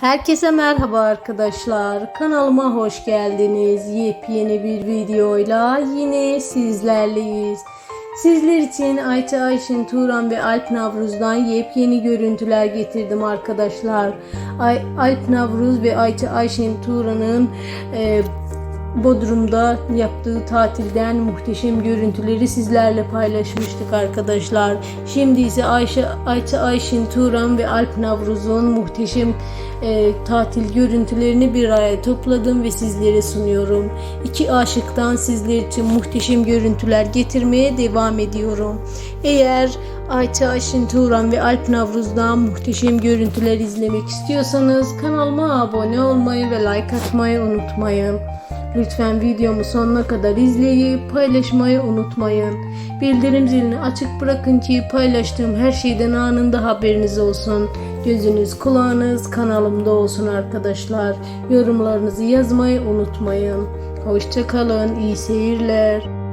Herkese merhaba arkadaşlar. Kanalıma hoş geldiniz. Yepyeni bir videoyla yine sizlerleyiz. Sizler için Ayça Ayşin Turan ve Alp Navruz'dan yepyeni görüntüler getirdim arkadaşlar. Ay, Alp Navruz ve Ayça Ayşin Turan'ın e, Bodrum'da yaptığı tatilden muhteşem görüntüleri sizlerle paylaşmıştık arkadaşlar. Şimdi ise Ayşe, Ayça Ayşin Turan ve Alp Navruz'un muhteşem e, tatil görüntülerini bir araya topladım ve sizlere sunuyorum. İki aşıktan sizler için muhteşem görüntüler getirmeye devam ediyorum. Eğer Ayça Ayşin Turan ve Alp Navruz'dan muhteşem görüntüler izlemek istiyorsanız kanalıma abone olmayı ve like atmayı unutmayın. Lütfen videomu sonuna kadar izleyip paylaşmayı unutmayın. Bildirim zilini açık bırakın ki paylaştığım her şeyden anında haberiniz olsun. Gözünüz kulağınız kanalımda olsun arkadaşlar. Yorumlarınızı yazmayı unutmayın. Hoşçakalın, iyi seyirler.